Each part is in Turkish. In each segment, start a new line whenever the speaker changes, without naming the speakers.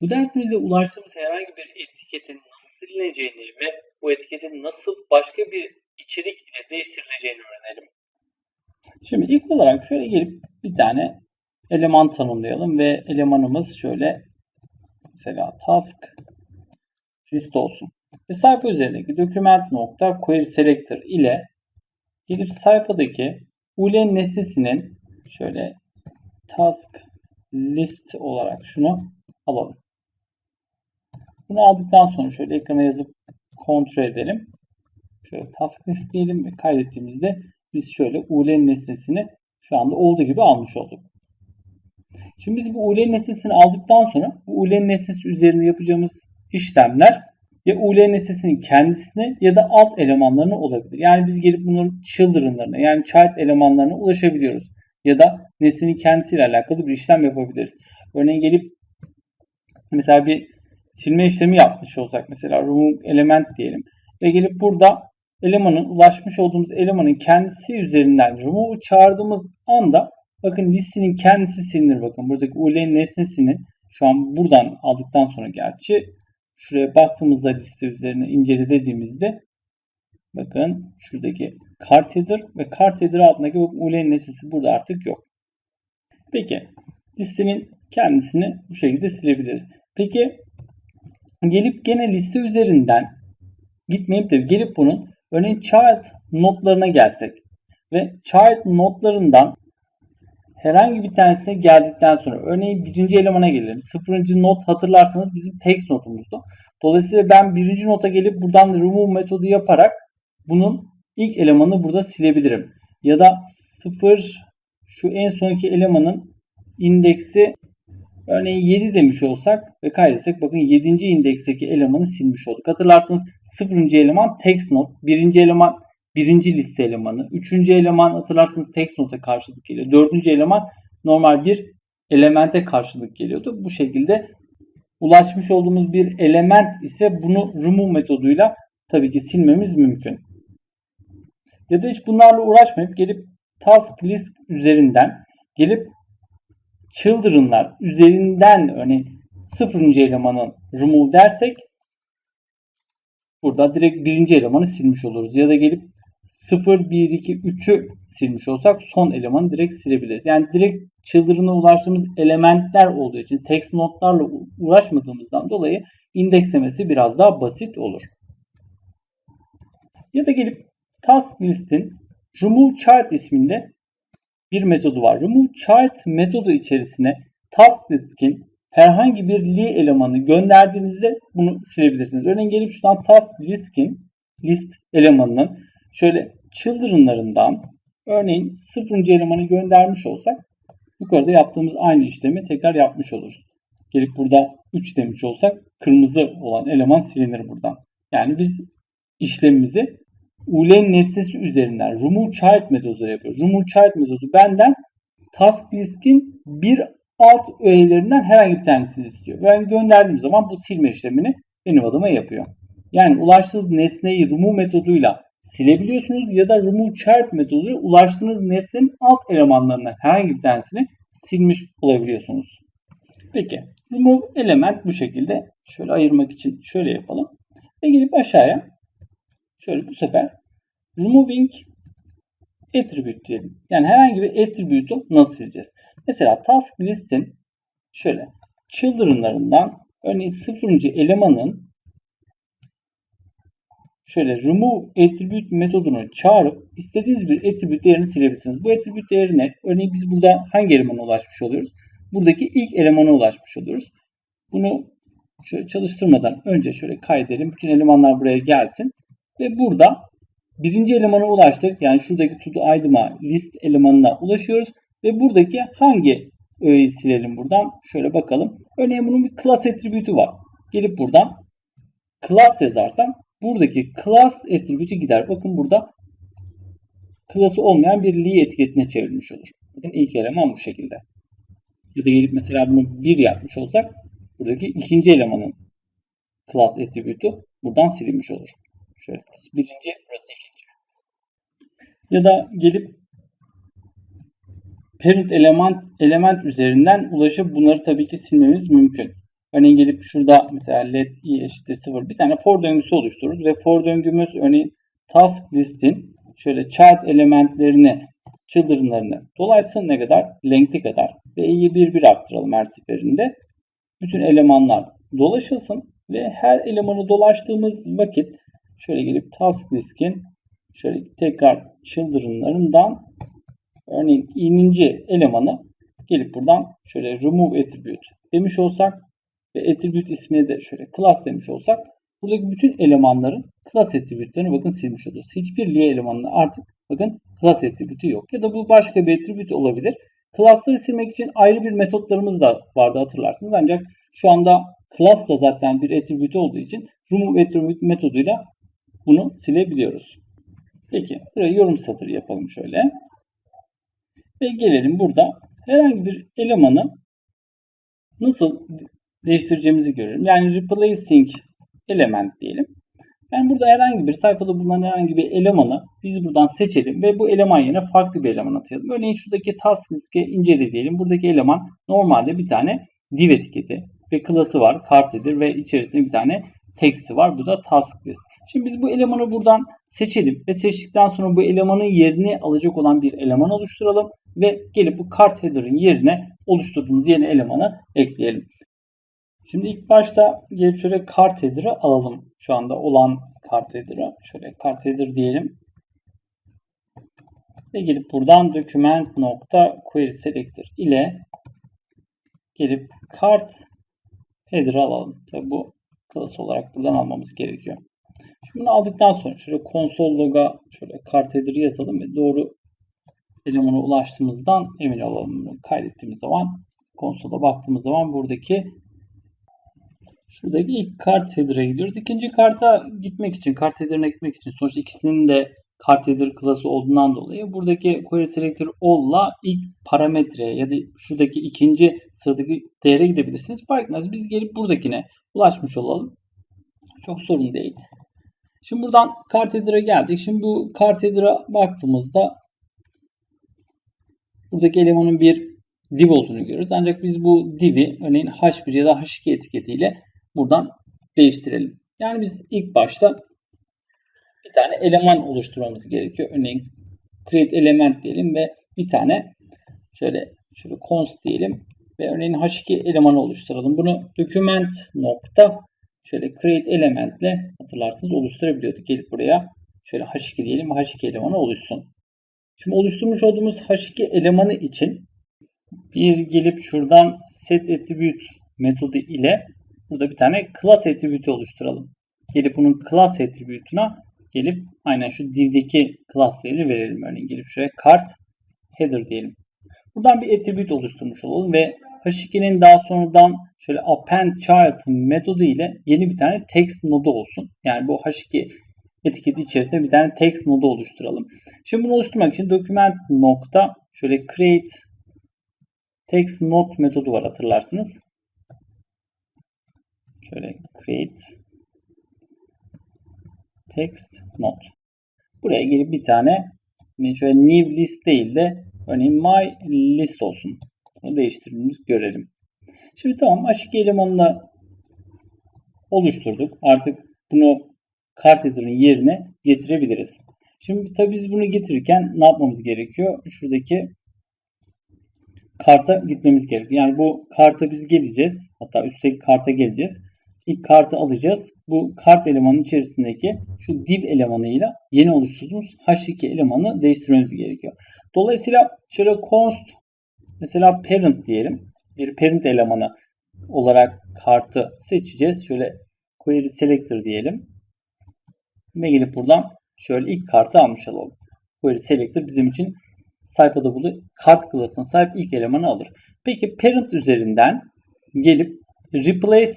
Bu dersimizde ulaştığımız herhangi bir etiketin nasıl silineceğini ve bu etiketin nasıl başka bir içerik ile değiştirileceğini öğrenelim. Şimdi ilk olarak şöyle gelip bir tane eleman tanımlayalım ve elemanımız şöyle mesela task list olsun. Ve sayfa üzerindeki document nokta query selector ile gelip sayfadaki ulen nesnesinin şöyle task list olarak şunu alalım. Bunu aldıktan sonra şöyle ekrana yazıp kontrol edelim. Şöyle task list diyelim ve kaydettiğimizde biz şöyle ulen nesnesini şu anda olduğu gibi almış olduk. Şimdi biz bu ulen nesnesini aldıktan sonra bu ulen nesnesi üzerinde yapacağımız işlemler ya ulen nesnesinin kendisine ya da alt elemanlarına olabilir. Yani biz gelip bunun children'larına yani child elemanlarına ulaşabiliyoruz. Ya da nesnenin kendisiyle alakalı bir işlem yapabiliriz. Örneğin gelip mesela bir silme işlemi yapmış olsak mesela remove element diyelim ve gelip burada elemanın ulaşmış olduğumuz elemanın kendisi üzerinden remove çağırdığımız anda bakın listenin kendisi silinir bakın buradaki ulen nesnesini şu an buradan aldıktan sonra gerçi şuraya baktığımızda liste üzerine incele dediğimizde bakın şuradaki kart header ve kart header altındaki ulen nesnesi burada artık yok. Peki listenin kendisini bu şekilde silebiliriz. Peki gelip gene liste üzerinden gitmeyip de gelip bunun örneğin child notlarına gelsek ve child notlarından herhangi bir tanesine geldikten sonra örneğin birinci elemana gelelim. Sıfırıncı not hatırlarsanız bizim text notumuzdu. Dolayısıyla ben birinci nota gelip buradan remove metodu yaparak bunun ilk elemanı burada silebilirim. Ya da sıfır şu en sonki elemanın indeksi örneğin 7 demiş olsak ve kaydetsek bakın 7. indeksteki elemanı silmiş olduk. Hatırlarsanız 0. eleman text not, 1. eleman birinci liste elemanı, 3. eleman hatırlarsanız text nota karşılık geliyor. 4. eleman normal bir elemente karşılık geliyordu. Bu şekilde ulaşmış olduğumuz bir element ise bunu remove metoduyla tabii ki silmemiz mümkün. Ya da hiç bunlarla uğraşmayıp gelip task list üzerinden gelip children'lar üzerinden örneğin sıfırıncı elemanın remove dersek burada direkt birinci elemanı silmiş oluruz. Ya da gelip 0, 1, 2, 3'ü silmiş olsak son elemanı direkt silebiliriz. Yani direkt children'a ulaştığımız elementler olduğu için text notlarla uğraşmadığımızdan dolayı indekslemesi biraz daha basit olur. Ya da gelip task list'in remove child isminde bir metodu var. Remove child metodu içerisine task list'in herhangi bir li elemanı gönderdiğinizde bunu silebilirsiniz. Örneğin gelip şuradan task list'in list elemanının şöyle children'larından örneğin sıfırıncı elemanı göndermiş olsak yukarıda yaptığımız aynı işlemi tekrar yapmış oluruz. Gelip burada 3 demiş olsak kırmızı olan eleman silinir buradan. Yani biz işlemimizi ulen nesnesi üzerinden remove child metoduyla yapıyoruz. Remove child metodu benden task list'in bir alt öğelerinden herhangi bir tanesini istiyor. Ben gönderdiğim zaman bu silme işlemini benim adıma yapıyor. Yani ulaştığınız nesneyi remove metoduyla silebiliyorsunuz ya da remove child metoduyla ulaştığınız nesnenin alt elemanlarından herhangi bir tanesini silmiş olabiliyorsunuz. Peki remove element bu şekilde şöyle ayırmak için şöyle yapalım. Ve gelip aşağıya şöyle bu sefer removing attribute diyelim. Yani herhangi bir attribute'u nasıl sileceğiz? Mesela task list'in şöyle children'larından örneğin sıfırıncı elemanın şöyle remove attribute metodunu çağırıp istediğiniz bir attribute değerini silebilirsiniz. Bu attribute değeri ne? Örneğin biz burada hangi elemana ulaşmış oluyoruz? Buradaki ilk elemana ulaşmış oluyoruz. Bunu şöyle çalıştırmadan önce şöyle kaydedelim. Bütün elemanlar buraya gelsin. Ve burada birinci elemana ulaştık. Yani şuradaki to item'a list elemanına ulaşıyoruz. Ve buradaki hangi öğeyi silelim buradan? Şöyle bakalım. Örneğin bunun bir class attribute'ü var. Gelip buradan class yazarsam buradaki class attribute'ü gider. Bakın burada class'ı olmayan bir li etiketine çevrilmiş olur. Bakın ilk eleman bu şekilde. Ya da gelip mesela bunu 1 yapmış olsak buradaki ikinci elemanın class attribute'ü buradan silinmiş olur. Şöyle burası birinci, burası ikinci. Ya da gelip parent element element üzerinden ulaşıp bunları tabii ki silmemiz mümkün. Örneğin gelip şurada mesela let i eşittir 0 bir tane for döngüsü oluştururuz ve for döngümüz örneğin task listin şöyle child elementlerini children'larını dolayısıyla ne kadar? Length'i kadar ve i'yi bir bir arttıralım her seferinde. Bütün elemanlar dolaşılsın ve her elemanı dolaştığımız vakit şöyle gelip task list'in şöyle tekrar children'larından örneğin ininci elemanı gelip buradan şöyle remove attribute demiş olsak ve attribute ismine de şöyle class demiş olsak buradaki bütün elemanların class attribute'lerini bakın silmiş oluruz. Hiçbir liye elemanının artık bakın class attribute'ü yok. Ya da bu başka bir attribute olabilir. Class'ları silmek için ayrı bir metotlarımız da vardı hatırlarsınız. Ancak şu anda class da zaten bir attribute olduğu için remove attribute metoduyla bunu silebiliyoruz. Peki buraya yorum satırı yapalım şöyle. Ve gelelim burada herhangi bir elemanı nasıl değiştireceğimizi görelim. Yani replacing element diyelim. Yani burada herhangi bir sayfada bulunan herhangi bir elemanı biz buradan seçelim ve bu eleman yerine farklı bir eleman atayalım. Örneğin şuradaki task list'e incele diyelim. Buradaki eleman normalde bir tane div etiketi ve klası var, kartedir ve içerisinde bir tane text'i var. Bu da task list. Şimdi biz bu elemanı buradan seçelim ve seçtikten sonra bu elemanın yerini alacak olan bir eleman oluşturalım ve gelip bu cart header'ın yerine oluşturduğumuz yeni elemanı ekleyelim. Şimdi ilk başta gelip şöyle cart header'ı alalım. Şu anda olan cart header'ı. Şöyle cart header diyelim. Ve gelip buradan document nokta query selector ile gelip cart header'ı alalım. Tabi bu class olarak buradan almamız gerekiyor. Şimdi bunu aldıktan sonra şöyle console log'a şöyle cart header'ı yazalım ve doğru elemana ulaştığımızdan emin olalım. Kaydettiğimiz zaman konsola baktığımız zaman buradaki Şuradaki ilk kart header'a gidiyoruz. İkinci karta gitmek için, kart header'ına gitmek için sonuçta ikisinin de kart header klası olduğundan dolayı buradaki query selector all'la ilk parametreye ya da şuradaki ikinci sıradaki değere gidebilirsiniz. Fark etmez. Biz gelip buradakine ulaşmış olalım. Çok sorun değil. Şimdi buradan kart header'a geldik. Şimdi bu kart header'a baktığımızda buradaki elemanın bir div olduğunu görüyoruz. Ancak biz bu div'i örneğin h1 ya da h2 etiketiyle buradan değiştirelim. Yani biz ilk başta bir tane eleman oluşturmamız gerekiyor. Örneğin create element diyelim ve bir tane şöyle şöyle const diyelim ve örneğin h2 elemanı oluşturalım. Bunu document nokta şöyle create elementle hatırlarsınız oluşturabiliyorduk. Gelip buraya şöyle h2 diyelim h2 elemanı oluşsun. Şimdi oluşturmuş olduğumuz h2 elemanı için bir gelip şuradan set attribute metodu ile burada bir tane class attribute oluşturalım. Gelip bunun class attribute'una gelip aynen şu div'deki class verelim. Örneğin gelip şuraya kart header diyelim. Buradan bir attribute oluşturmuş olalım ve H2'nin daha sonradan şöyle append child metodu ile yeni bir tane text nodu olsun. Yani bu H2 etiketi içerisinde bir tane text nodu oluşturalım. Şimdi bunu oluşturmak için document nokta şöyle create text node metodu var hatırlarsınız. Şöyle create text node. Buraya gelip bir tane şöyle new list değil de örneğin my list olsun. Bunu değiştirdiğimizi görelim. Şimdi tamam aşık elemanını oluşturduk. Artık bunu kart header'ın yerine getirebiliriz. Şimdi tabii biz bunu getirirken ne yapmamız gerekiyor? Şuradaki karta gitmemiz gerekiyor. Yani bu karta biz geleceğiz. Hatta üstteki karta geleceğiz. İlk kartı alacağız. Bu kart elemanın içerisindeki şu div elemanıyla yeni oluşturduğumuz h2 elemanı değiştirmemiz gerekiyor. Dolayısıyla şöyle const mesela parent diyelim. Bir parent elemanı olarak kartı seçeceğiz. Şöyle query selector diyelim. Ve gelip buradan şöyle ilk kartı almış olalım. Query selector bizim için sayfada bunu kart klasına sahip ilk elemanı alır. Peki parent üzerinden gelip replace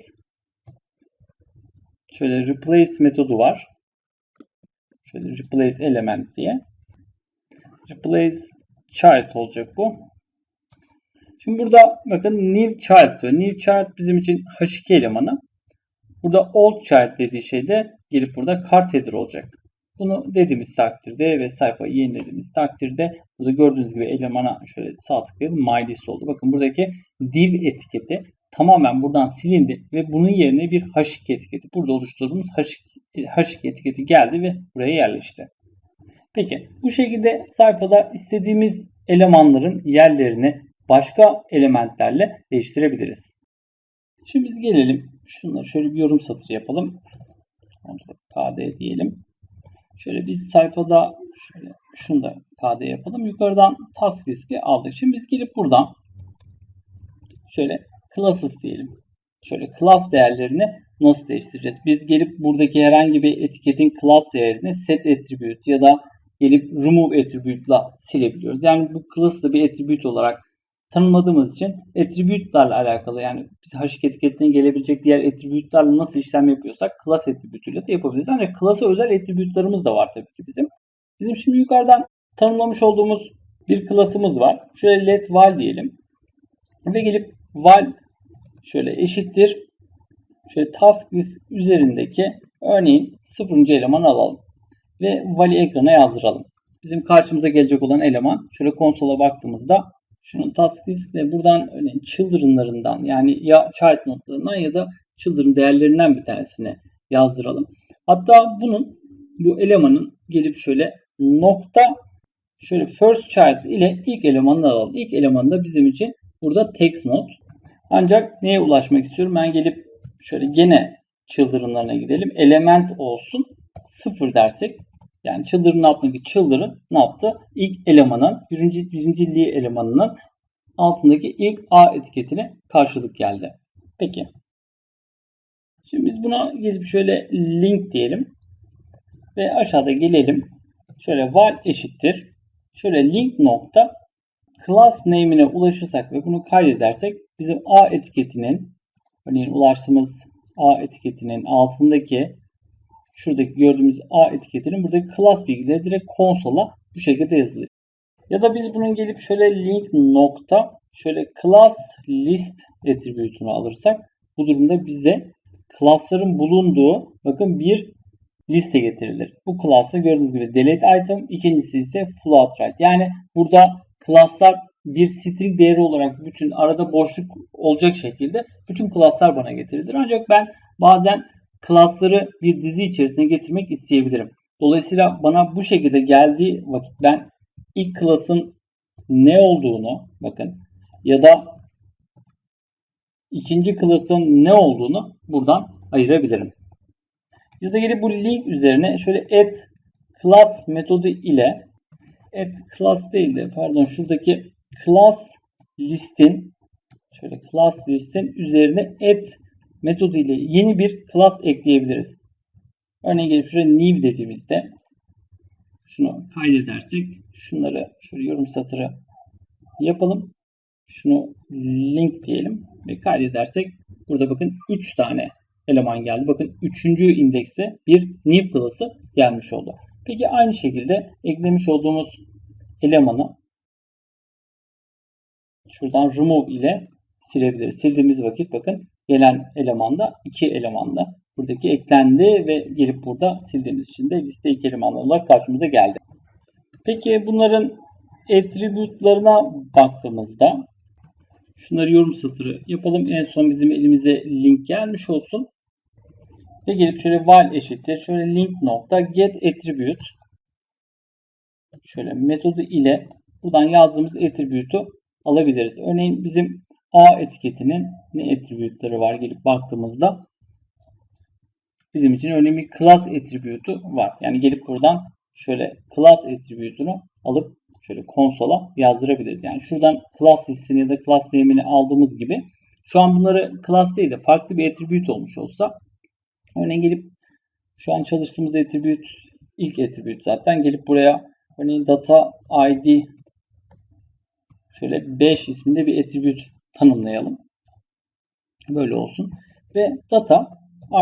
şöyle replace metodu var. Şöyle replace element diye. Replace child olacak bu. Şimdi burada bakın new child diyor. New child bizim için h2 elemanı. Burada old child dediği şey de gelip burada cart header olacak. Bunu dediğimiz takdirde ve sayfayı yenilediğimiz takdirde burada gördüğünüz gibi elemana şöyle sağ tıklayalım. My list oldu. Bakın buradaki div etiketi tamamen buradan silindi ve bunun yerine bir H2 etiketi burada oluşturduğumuz H2, H2 etiketi geldi ve buraya yerleşti. Peki bu şekilde sayfada istediğimiz elemanların yerlerini başka elementlerle değiştirebiliriz. Şimdi biz gelelim. Şunları şöyle bir yorum satırı yapalım. Ctrl KD diyelim. Şöyle biz sayfada şöyle şunu da KD yapalım. Yukarıdan task riski aldık. Şimdi biz gelip buradan şöyle classes diyelim. Şöyle class değerlerini nasıl değiştireceğiz? Biz gelip buradaki herhangi bir etiketin class değerini set attribute ya da gelip remove attribute'la silebiliyoruz. Yani bu class da bir attribute olarak tanımladığımız için attribute'larla alakalı yani biz H2 etiketinden gelebilecek diğer attribute'larla nasıl işlem yapıyorsak class attribute'uyla da yapabiliriz. Ancak class'a özel attribute'larımız da var tabii ki bizim. Bizim şimdi yukarıdan tanımlamış olduğumuz bir class'ımız var. Şöyle let val diyelim. Ve gelip val şöyle eşittir. Şöyle task list üzerindeki örneğin sıfırıncı elemanı alalım. Ve vali ekrana yazdıralım. Bizim karşımıza gelecek olan eleman şöyle konsola baktığımızda şunun task listine buradan örneğin children'larından yani ya child notlarından ya da children değerlerinden bir tanesini yazdıralım. Hatta bunun bu elemanın gelip şöyle nokta şöyle first child ile ilk elemanını alalım. İlk eleman da bizim için burada text not. Ancak neye ulaşmak istiyorum? Ben gelip şöyle gene children'larına gidelim. Element olsun. Sıfır dersek yani children'ın altındaki children ne yaptı? İlk elemanın, birinci, birinciliği elemanının altındaki ilk A etiketine karşılık geldi. Peki. Şimdi biz buna gelip şöyle link diyelim. Ve aşağıda gelelim. Şöyle val eşittir. Şöyle link nokta class name'ine ulaşırsak ve bunu kaydedersek bizim A etiketinin örneğin ulaştığımız A etiketinin altındaki şuradaki gördüğümüz A etiketinin buradaki class bilgileri direkt konsola bu şekilde yazılıyor. Ya da biz bunun gelip şöyle link nokta şöyle class list attribute'unu alırsak bu durumda bize class'ların bulunduğu bakın bir liste getirilir. Bu class'ta gördüğünüz gibi delete item, ikincisi ise float right. Yani burada class'lar bir string değeri olarak bütün arada boşluk olacak şekilde bütün class'lar bana getirilir. Ancak ben bazen class'ları bir dizi içerisine getirmek isteyebilirim. Dolayısıyla bana bu şekilde geldiği vakit ben ilk class'ın ne olduğunu bakın ya da ikinci class'ın ne olduğunu buradan ayırabilirim. Ya da gelip bu link üzerine şöyle add class metodu ile add class değil de pardon şuradaki class listin şöyle class listin üzerine add metodu ile yeni bir class ekleyebiliriz. Örneğin gelip şuraya new dediğimizde şunu kaydedersek şunları şöyle yorum satırı yapalım. Şunu link diyelim ve kaydedersek burada bakın 3 tane eleman geldi. Bakın 3. indekste bir new class'ı gelmiş oldu. Peki aynı şekilde eklemiş olduğumuz elemanı şuradan remove ile silebiliriz. Sildiğimiz vakit bakın gelen elemanda iki elemanda buradaki eklendi ve gelip burada sildiğimiz için de liste iki elemanlı olarak karşımıza geldi. Peki bunların attribute'larına baktığımızda şunları yorum satırı yapalım. En son bizim elimize link gelmiş olsun. Ve gelip şöyle val eşittir. Şöyle link nokta get attribute şöyle metodu ile buradan yazdığımız attribute'u alabiliriz. Örneğin bizim A etiketinin ne attribute'ları var gelip baktığımızda bizim için önemli class attribute'u var. Yani gelip buradan şöyle class attribute'unu alıp şöyle konsola yazdırabiliriz. Yani şuradan class listini ya da class name'ini aldığımız gibi şu an bunları class değil de farklı bir attribute olmuş olsa örneğin gelip şu an çalıştığımız attribute ilk attribute zaten gelip buraya örneğin data id şöyle 5 isminde bir attribute tanımlayalım. Böyle olsun. Ve data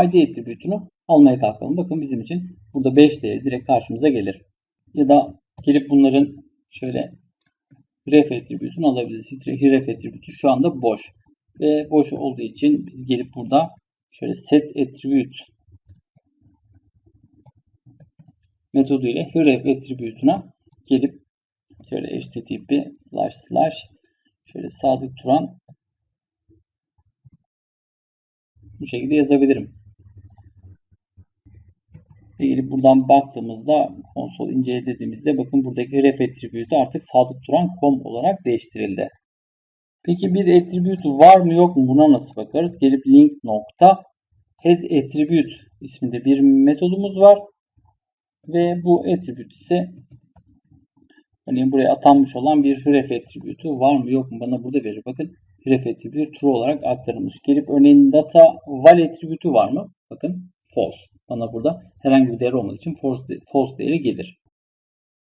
id attribute'unu almaya kalkalım. Bakın bizim için burada 5 değeri direkt karşımıza gelir. Ya da gelip bunların şöyle ref attribute'unu alabiliriz. Ref attribute'u şu anda boş. Ve boş olduğu için biz gelip burada şöyle set attribute metodu ile href attribute'una gelip şöyle http slash slash şöyle Sadık Turan bu şekilde yazabilirim. Ve gelip buradan baktığımızda konsol incele dediğimizde bakın buradaki ref attribute'u artık sadık duran com olarak değiştirildi. Peki bir attribute var mı yok mu buna nasıl bakarız? Gelip link nokta has attribute isminde bir metodumuz var. Ve bu attribute ise örneğin buraya atanmış olan bir ref attribute'u var mı yok mu bana burada verir. Bakın ref attribute true olarak aktarılmış. Gelip örneğin data val attribute'u var mı? Bakın false. Bana burada herhangi bir değer olmadığı için false, false değeri gelir.